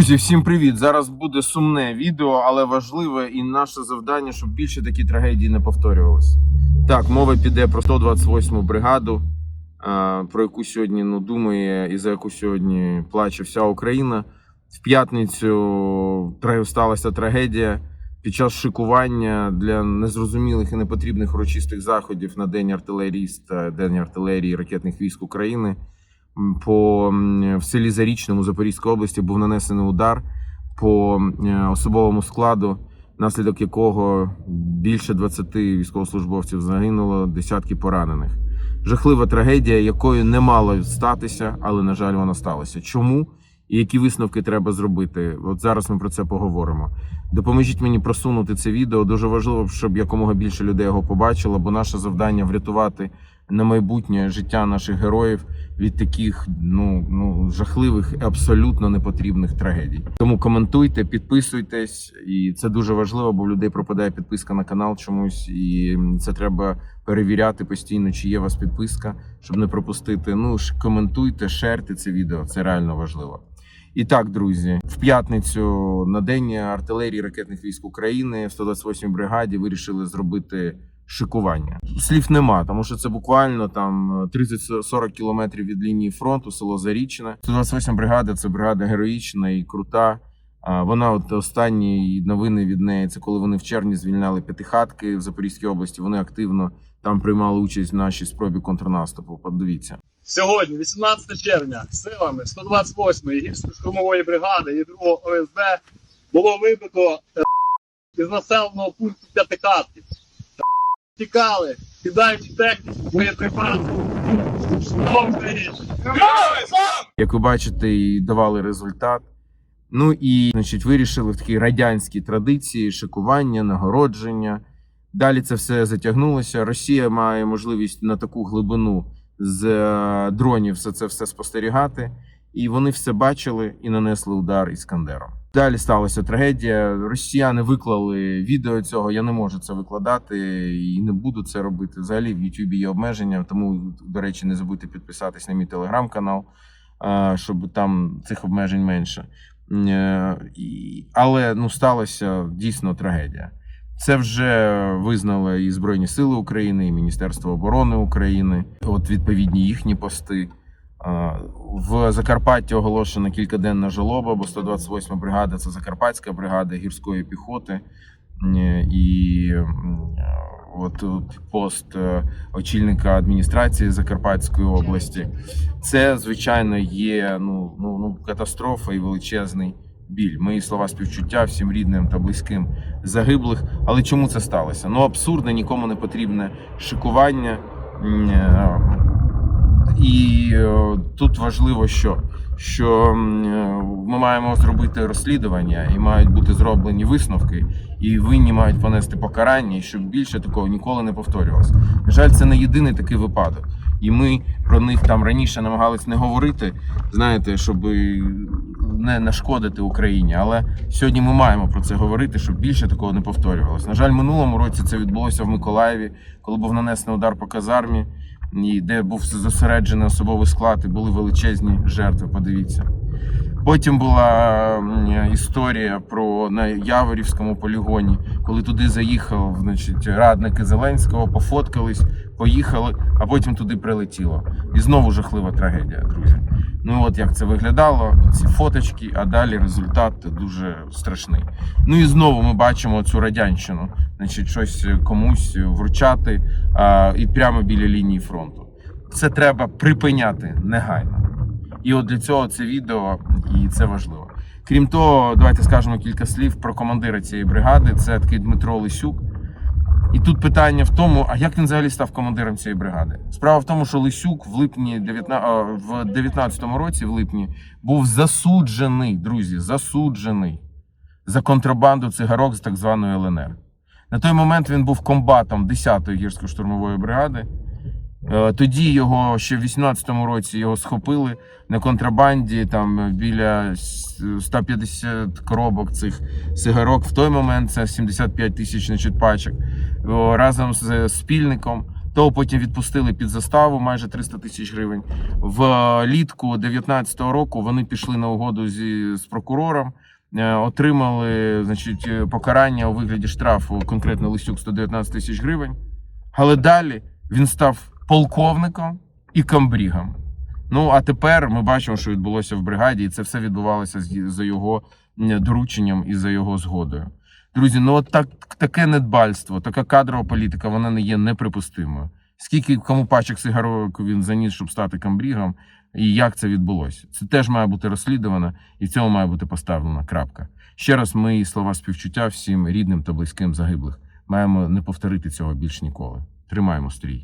Друзі, всім привіт! Зараз буде сумне відео, але важливе і наше завдання, щоб більше такі трагедії не повторювалися. Так, мова піде про 128-му бригаду, про яку сьогодні ну, думає і за яку сьогодні плаче вся Україна. В п'ятницю сталася трагедія. Під час шикування для незрозумілих і непотрібних урочистих заходів на День артилеріста, День артилерії ракетних військ України по в селі Зарічному Запорізької області був нанесений удар по особовому складу, наслідок якого більше 20 військовослужбовців загинуло, десятки поранених. Жахлива трагедія, якою не мало статися, але на жаль, вона сталася. Чому і які висновки треба зробити? От зараз ми про це поговоримо. Допоможіть мені просунути це відео. Дуже важливо, щоб якомога більше людей його побачило, бо наше завдання врятувати на майбутнє життя наших героїв від таких ну, ну жахливих і абсолютно непотрібних трагедій. Тому коментуйте, підписуйтесь, і це дуже важливо, бо в людей пропадає підписка на канал чомусь, і це треба перевіряти постійно, чи є у вас підписка, щоб не пропустити. Ну ж коментуйте, шерте це відео. Це реально важливо. І так, друзі, в п'ятницю на день артилерії ракетних військ України в 128-й бригаді вирішили зробити шикування. Слів нема, тому що це буквально там 30-40 кілометрів від лінії фронту, село Зарічне. 128 бригада це бригада героїчна і крута. Вона от останні новини від неї. Це коли вони в червні звільняли п'ятихатки в Запорізькій області. Вони активно там приймали участь в нашій спробі контрнаступу. Подивіться. Сьогодні, 18 червня, силами 128-ї гірсько-штурмової бригади і 2 ОСБ було вибито е, із населеного пункту П'ятихатки. Тікали, кидаючи техніку, боєприпаси. Як ви бачите, і давали результат. Ну і значить, вирішили в такій радянській традиції шикування, нагородження. Далі це все затягнулося. Росія має можливість на таку глибину з е, дронів все це все спостерігати. І вони все бачили і нанесли удар іскандером. Далі сталася трагедія. Росіяни виклали відео цього. Я не можу це викладати і не буду це робити. Взагалі в Ютубі є обмеження. Тому, до речі, не забудьте підписатись на мій телеграм-канал, щоб там цих обмежень менше. Е, Але ну сталася дійсно трагедія. Це вже визнали і Збройні Сили України, і Міністерство оборони України. От відповідні їхні пости. А, В Закарпатті оголошена кількаденна жалоба, бо 128 бригада це Закарпатська бригада гірської піхоти. Е, І от пост е, очільника адміністрації Закарпатської області. Це звичайно є ну, ну, ну катастрофа і величезний біль. Мої слова співчуття всім рідним та близьким загиблих. Але чому це сталося? Ну абсурдне, нікому не потрібне шикування. Е, І е, тут важливо, що, що е, ми маємо зробити розслідування і мають бути зроблені висновки, і винні мають понести покарання, і щоб більше такого ніколи не повторювалося. На жаль, це не єдиний такий випадок. І ми про них там раніше намагались не говорити, знаєте, щоб не нашкодити Україні. Але сьогодні ми маємо про це говорити, щоб більше такого не повторювалося. На жаль, минулому році це відбулося в Миколаєві, коли був нанесений удар по казармі, і де був зосереджений особовий склад, і були величезні жертви. Подивіться. Потім була історія про на Яворівському полігоні, коли туди заїхав, значить, радники Зеленського, пофоткались, поїхали, а потім туди прилетіло. І знову жахлива трагедія, друзі. Ну от як це виглядало, ці фоточки, а далі результат дуже страшний. Ну і знову ми бачимо цю радянщину, значить, щось комусь вручати а, і прямо біля лінії фронту. Це треба припиняти негайно. І от для цього це відео, і це важливо. Крім того, давайте скажемо кілька слів про командира цієї бригади. Це такий Дмитро Лисюк. І тут питання в тому, а як він взагалі став командиром цієї бригади? Справа в тому, що Лисюк в липні 19, в 19-му році, в липні, був засуджений, друзі, засуджений за контрабанду цигарок з так званої ЛНР. На той момент він був комбатом 10-ї гірсько-штурмової бригади. Е, Тоді його ще в 18-му році його схопили на контрабанді там біля 150 коробок цих сигарок. В той момент це 75 тисяч значить, пачок. Разом з спільником Того потім відпустили під заставу майже 300 тисяч гривень. Влітку 19-го року вони пішли на угоду зі, з прокурором, е, отримали значить, е, покарання у вигляді штрафу, конкретно Лисюк 119 тисяч гривень. Але далі він став полковником і камбрігом. Ну а тепер ми бачимо, що відбулося в бригаді, і це все відбувалося за його дорученням і за його згодою. Друзі, ну от так, таке недбальство, така кадрова політика, вона не є неприпустимою. Скільки кому пачок сигарок він заніс, щоб стати камбрігом, і як це відбулося? Це теж має бути розслідувано, і в цьому має бути поставлена крапка. Ще раз мої слова співчуття всім рідним та близьким загиблих. Маємо не повторити цього більш ніколи. Тримаємо стрій.